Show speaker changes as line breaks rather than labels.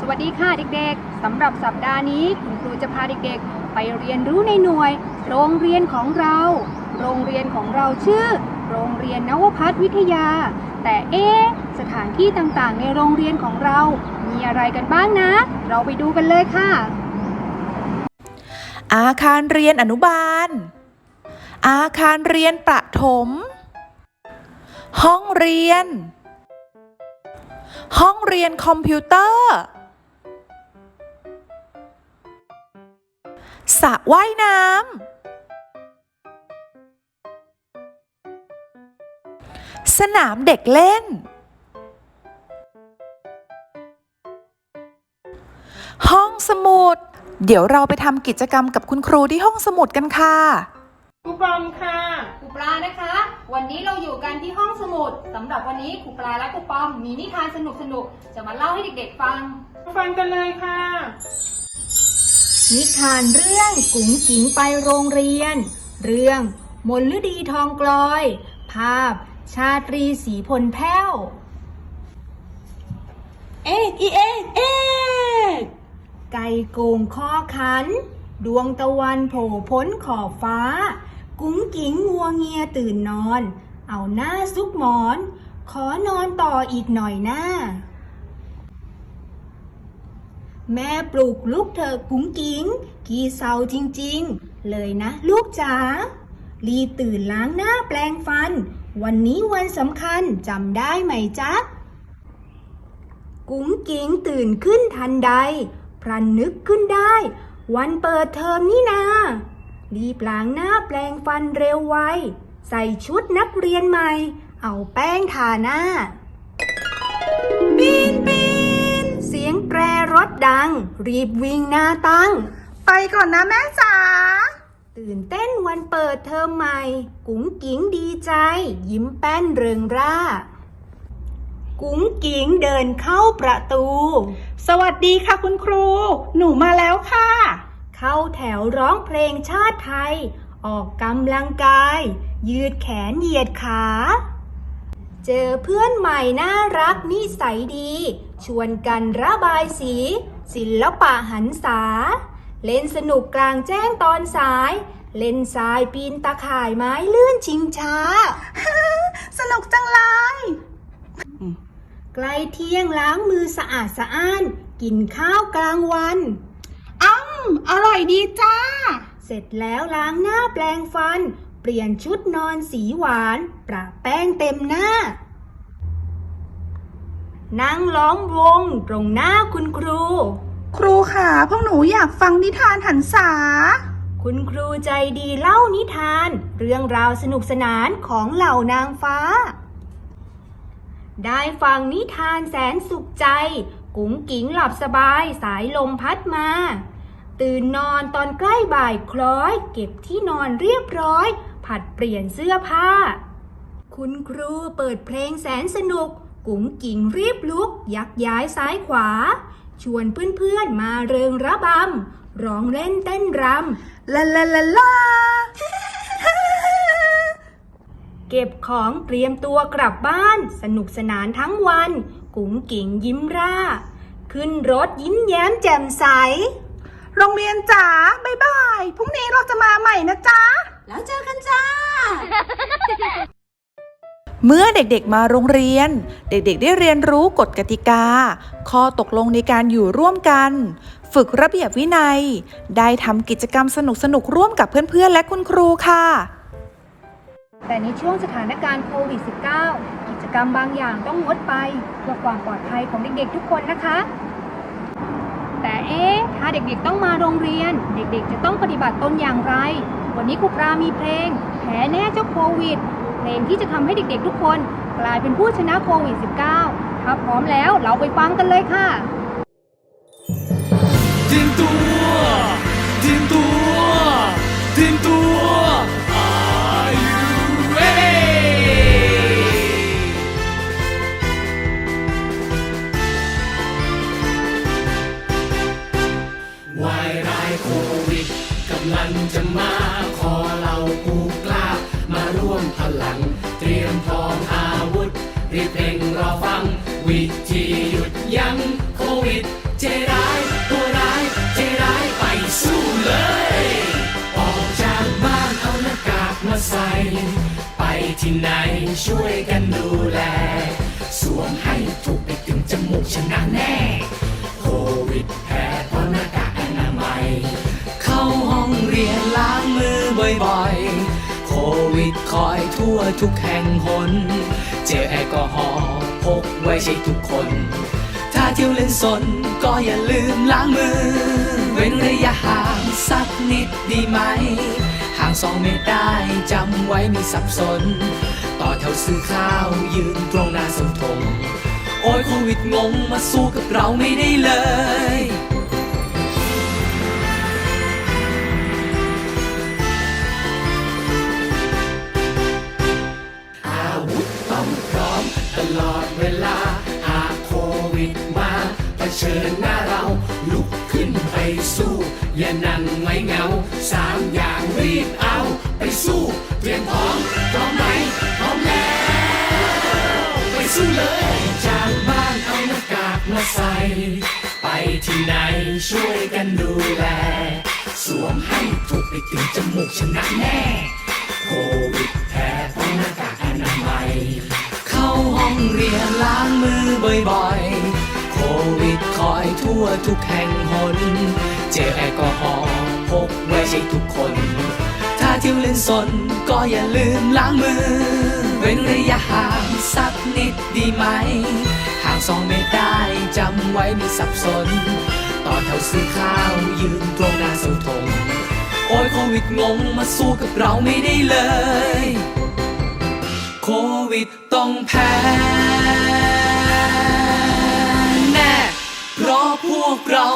สวัสดีค่ะเด็กๆสำหรับสัปดาห์นี้คุณครูจะพาเด็กๆ ไปเรียนรู้ในหน่วย โรงเรียนของเรา โรงเรียนของเราชื่อ โรงเรียนนวพัฒน์วิทยา แต่เอ๊ะสถานที่ต่างๆ ในโรงเรียนของเรา มีอะไรกันบ้างนะ เราไปดูกันเลยค่ะ
อาคารเรียนอนุบาล อาคารเรียนประถม ห้องเรียน ห้องเรียนคอมพิวเตอร์สระว่ายน้ำ สนามเด็กเล่น ห้องสมุด เดี๋ยวเราไปทำกิจกรรมกับคุณครูที่ห้องสมุดกันค่ะ
ครูปอมค่ะ
ครูปลานะคะ วันนี้เราอยู่กันที่ห้องสมุดสำหรับวันนี้ครูปลาและครูปอมมีนิทานสนุกๆ จะมาเล่าให้เด็กๆฟัง
ฟังกันเลยค่ะ
นิทานเรื่องกุ๋งกิ๋งไปโรงเรียน เรื่องมนฤดีทองกลอย ภาพ ชาตรีสีพลแพ้ว
เอ๊ะอีเอ๊ะเอ๊ะ
ไก่โกงข้อขัน ดวงตะวันโผล่พ้นขอบฟ้า กุ้งกิ๋งงัวเงียตื่นนอน เอาหน้าซุกหมอน ขอนอนต่ออีกหน่อยหน้า แม่ปลุกลูกเธอกุ้งกิ๋งขี้เศร้าจริงๆ เลยนะลูกจ๋ารีบตื่นล้างหน้าแปลงฟัน วันนี้วันสำคัญจำได้ไหมจ๊ะ กุ้งกิ๋งตื่นขึ้นทันใด พรันนึกขึ้นได้ วันเปิดเทอมนี่นา รีบล้างหน้าแปลงฟันเร็วไว ใส่ชุดนักเรียนใหม่ เอาแป้งทาหน้า ปีนปีนเสียงแตรรถดัง รีบวิ่งหน้าตั้ง
ไปก่อนนะแม่จ๋า
ตื่นเต้นวันเปิดเทอมใหม่ กุ้งกิ๋งดีใจ ยิ้มแป้นเริงร่า กุ้งกิ๋งเดินเข้าประตู
สวัสดีค่ะคุณครู หนูมาแล้วค่ะ
เข้าแถวร้องเพลงชาติไทย ออกกำลังกาย ยืดแขนเหยียดขา เจอเพื่อนใหม่น่ารักนิสัยดี ชวนกันระบายสี ศิลปะหันษา เล่นสนุกกลางแจ้งตอนสาย เล่นทรายปีนตะข่ายไม้เลื่อนชิงช้า
สนุกจังเลย
ใกล้เที่ยงล้างมือสะอาดสะอ้าน กินข้าวกลางวัน
อ้ำอร่อยดีจ้า
เสร็จแล้วล้างหน้าแปลงฟัน เปลี่ยนชุดนอนสีหวานประแป้งเต็มหน้า นั่งล้อมวงตรงหน้าคุณครู
ครูค่ะพวกหนูอยากฟังนิทานหันษา
คุณครูใจดีเล่านิทาน เรื่องราวสนุกสนานของเหล่านางฟ้า ได้ฟังนิทานแสนสุขใจ กุ๋งกิ๋งหลับสบายสายลมพัดมา ตื่นนอนตอนใกล้บ่ายคล้อย เก็บที่นอนเรียบร้อย ผัดเปลี่ยนเสื้อผ้า คุณครูเปิดเพลงแสนสนุก กุ๋งกิ๋งรีบลุก ยักย้ายซ้ายขวา ชวนเพื่อนๆมาเริงระบำ ร้องเล่นเต้นรำ
ลาลาลาลา
เก็บของเตรียมตัวกลับบ้าน สนุกสนานทั้งวัน กุ๋งกิ่งยิ้มร่า ขึ้นรถยิ้มแย้มแจ่มใส
โรงเรียนจ๋าบ๊ายบาย พรุ่งนี้เราจะมาใหม่นะจ๊ะ
แล้วเจอกันจ้า
เมื่อเด็กๆมาโรงเรียน เด็กๆได้เรียนรู้กฎกติกา ข้อตกลงในการอยู่ร่วมกัน ฝึกระเบียบวินัย ได้ทำกิจกรรมสนุกๆร่วมกับเพื่อนๆและคุณครูค่ะ
แต่ในช่วงสถานการณ์โควิด -19 กิจกรรมบางอย่างต้องงดไปเพื่อความปลอดภัยของเด็กๆทุกคนนะคะ แต่เอ๊ะถ้าเด็กๆต้องมาโรงเรียน เด็กๆ จะต้องปฏิบัติตนอย่างไร วันนี้ครูปรามีเพลงแผลแน่เจ้าโควิด เพลงที่จะทำให้เด็กๆ ทุกคน กลายเป็นผู้ชนะโควิด -19 ถ้าพร้อมแล้วเราไปฟังกันเลยค่ะ
เตรียมตัวเตรียมตัวเตรียมตัว ที่ไหนช่วยกันดูแล สวมให้ถูกไปถึงจมูกชนะแน่ โควิดแพ้เพราะหน้ากากอนามัย เข้าห้องเรียนล้างมือบ่อยๆ โควิดคอยทั่วทุกแห่งหน เจลแอลกอฮอล์พกไว้ใช้ทุกคน ถ้าเที่ยวเล่นสนก็อย่าลืมล้างมือ เว้นระยะห่างสักนิดดีไหมางสองเมตรได้จำไว้มีสับสน ต่อแถวซื้อข้าวยืนตรงหน้าเสาธงโอ้ยโควิดงงมาสู้กับเราไม่ได้เลยอาวุธต้องพร้อมตลอดเวลาหากโควิดมาเผชิญหน้าเรา สู้ อย่านั่งไว้เหงาสามอย่างรีบเอา ไปสู้เตรียมพร้อมพร้อมไหมพร้อมแล้ว ไปสู้เลยจากบ้านเอาหน้ากากมาใส่ ไปที่ไหนช่วยกันดูแล สวมให้ถูกไปถึงจมูกชนะแน่โควิดแพ้เพราะหน้ากากอนามัยเข้าห้องเรียนล้างมือบ่อยๆโควิด คอยทั่วทุกแห่งหน เจลแอลกอฮอล์พกไว้ใช้ทุกคน ถ้าเที่ยวเล่นสนก็อย่าลืมล้างมือ เว้นระยะห่างสักนิดดีไหม ห่างสองเมตรได้จำไว้มีสับสน ต่อแถวซื้อข้าวยืนตรงหน้าเสาธงโอ้ยโควิดงงมาสู้กับเราไม่ได้เลย โควิดต้องแพ้ เพราะพวกเรา